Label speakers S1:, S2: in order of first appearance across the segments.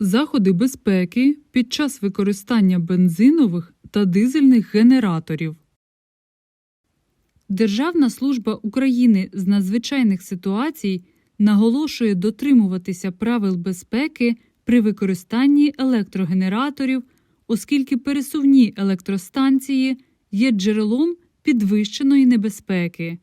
S1: Заходи безпеки під час використання бензинових та дизельних генераторів. Державна служба України з надзвичайних ситуацій наголошує дотримуватися правил безпеки при використанні електрогенераторів, оскільки пересувні електростанції є джерелом підвищеної небезпеки.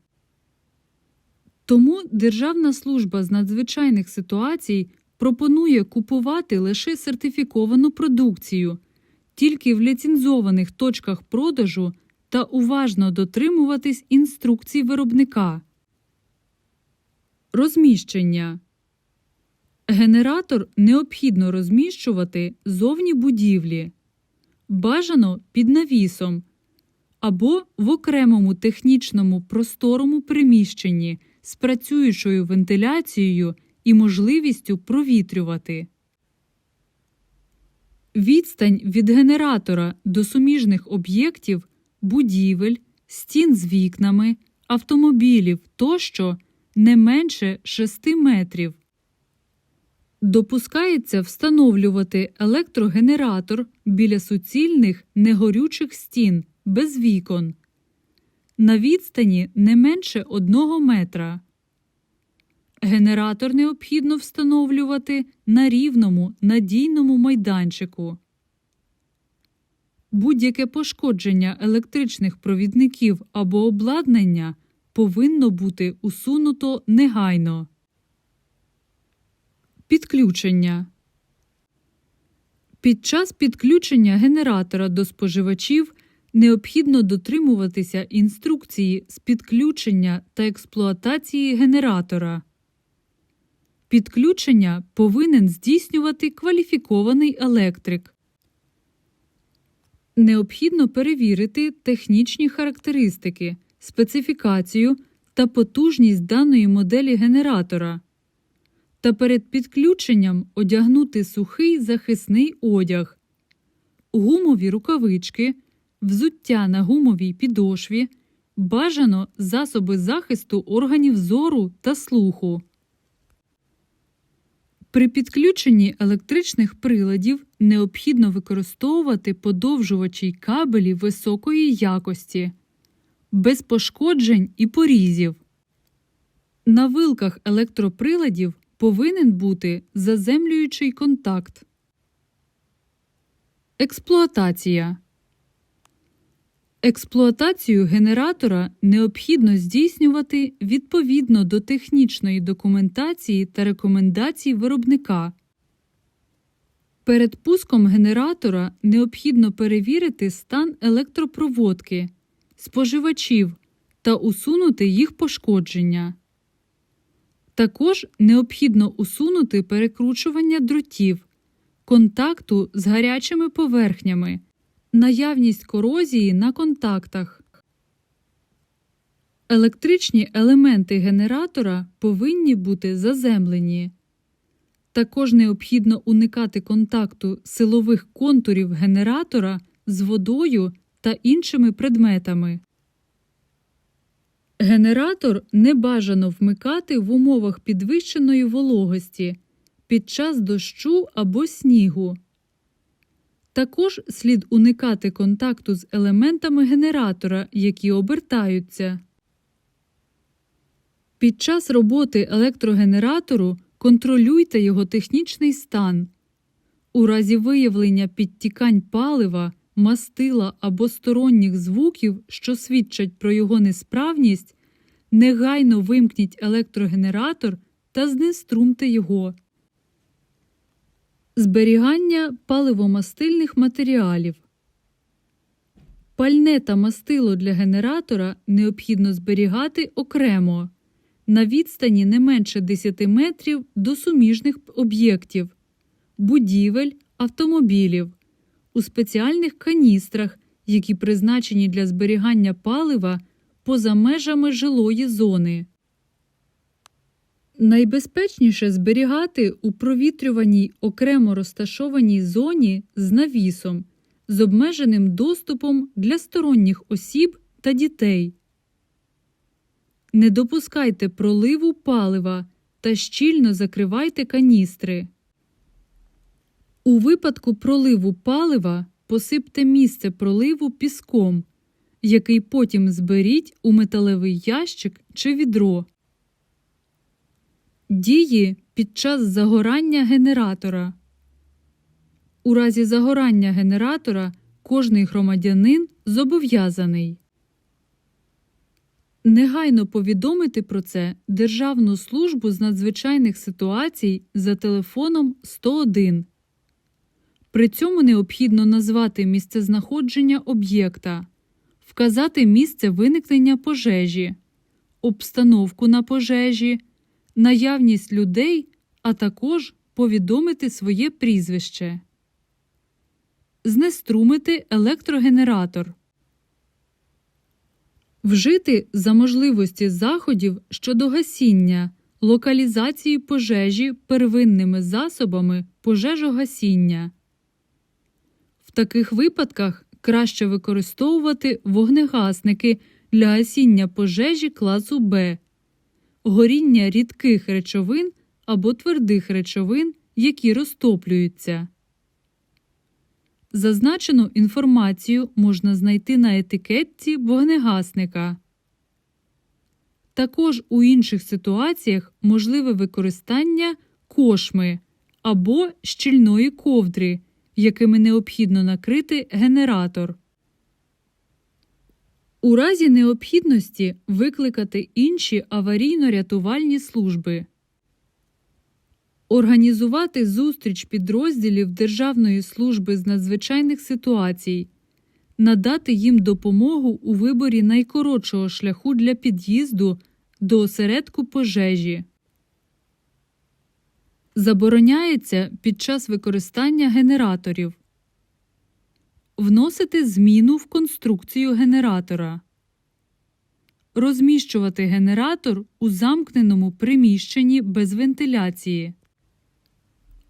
S1: Тому Державна служба з надзвичайних ситуацій пропонує купувати лише сертифіковану продукцію тільки в ліцензованих точках продажу та уважно дотримуватись інструкцій виробника. Розміщення Генератор необхідно розміщувати зовні будівлі, бажано під навісом або в окремому технічному просторому приміщенні з працюючою вентиляцією і можливістю провітрювати. Відстань від генератора до суміжних об'єктів, будівель, стін з вікнами, автомобілів тощо не менше 6 метрів. Допускається встановлювати електрогенератор біля суцільних негорючих стін без вікон на відстані не менше 1 метра. Генератор необхідно встановлювати на рівному надійному майданчику. Будь-яке пошкодження електричних провідників або обладнання повинно бути усунуто негайно. Підключення Під час підключення генератора до споживачів необхідно дотримуватися інструкції з підключення та експлуатації генератора. Підключення повинен здійснювати кваліфікований електрик. Необхідно перевірити технічні характеристики, специфікацію та потужність даної моделі генератора. Та перед підключенням одягнути сухий захисний одяг, гумові рукавички, взуття на гумовій підошві, бажано засоби захисту органів зору та слуху. При підключенні електричних приладів необхідно використовувати подовжувачі й кабелі високої якості, без пошкоджень і порізів. На вилках електроприладів повинен бути заземлюючий контакт. Експлуатація Експлуатацію генератора необхідно здійснювати відповідно до технічної документації та рекомендацій виробника. Перед пуском генератора необхідно перевірити стан електропроводки, споживачів та усунути їх пошкодження. Також необхідно усунути перекручування дротів, контакту з гарячими поверхнями наявність корозії на контактах. Електричні елементи генератора повинні бути заземлені. Також необхідно уникати контакту силових контурів генератора з водою та іншими предметами. Генератор не бажано вмикати в умовах підвищеної вологості під час дощу або снігу. Також слід уникати контакту з елементами генератора, які обертаються. Під час роботи електрогенератору контролюйте його технічний стан. У разі виявлення підтікань палива, мастила або сторонніх звуків, що свідчать про його несправність, негайно вимкніть електрогенератор та знеструмте його. Зберігання паливомастильних матеріалів. Пальне та мастило для генератора необхідно зберігати окремо на відстані не менше 10 метрів до суміжних об'єктів, будівель, автомобілів, у спеціальних каністрах, які призначені для зберігання палива поза межами жилої зони. Найбезпечніше зберігати у провітрюваній окремо розташованій зоні з навісом з обмеженим доступом для сторонніх осіб та дітей. Не допускайте проливу палива та щільно закривайте каністри. У випадку проливу палива посипте місце проливу піском, який потім зберіть у металевий ящик чи відро. Дії під час загорання генератора. У разі загорання генератора кожний громадянин зобов'язаний негайно повідомити про це Державну службу з надзвичайних ситуацій за телефоном 101. При цьому необхідно назвати місцезнаходження об'єкта, вказати місце виникнення пожежі, обстановку на пожежі, наявність людей, а також повідомити своє прізвище. Знеструмити електрогенератор. Вжити за можливості заходів щодо гасіння, локалізації пожежі первинними засобами пожежогасіння. В таких випадках краще використовувати вогнегасники для гасіння пожежі класу Б, горіння рідких речовин або твердих речовин, які розтоплюються. Зазначену інформацію можна знайти на етикетці вогнегасника. Також у інших ситуаціях можливе використання кошми або щільної ковдри, якими необхідно накрити генератор. У разі необхідності викликати інші аварійно-рятувальні служби. Організувати зустріч підрозділів Державної служби з надзвичайних ситуацій, надати їм допомогу у виборі найкоротшого шляху для під'їзду до осередку пожежі. Забороняється під час використання генераторів вносити зміну в конструкцію генератора, розміщувати генератор у замкненому приміщенні без вентиляції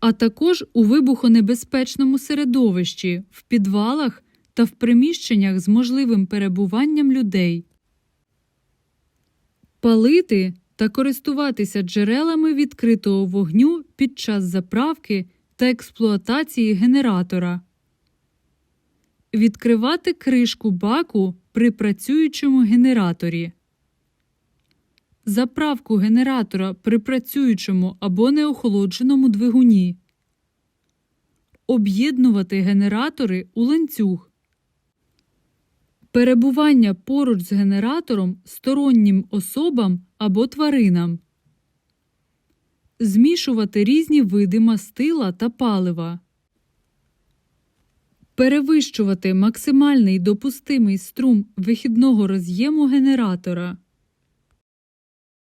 S1: а також у вибухонебезпечному середовищі, в підвалах та в приміщеннях з можливим перебуванням людей. Палити та користуватися джерелами відкритого вогню під час заправки та експлуатації генератора. Відкривати кришку баку при працюючому генераторі. Заправку генератора при працюючому або неохолодженому двигуні. Об'єднувати генератори у ланцюг. Перебування поруч з генератором стороннім особам або тваринам. Змішувати різні види мастила та палива. Перевищувати максимальний допустимий струм вихідного роз'єму генератора.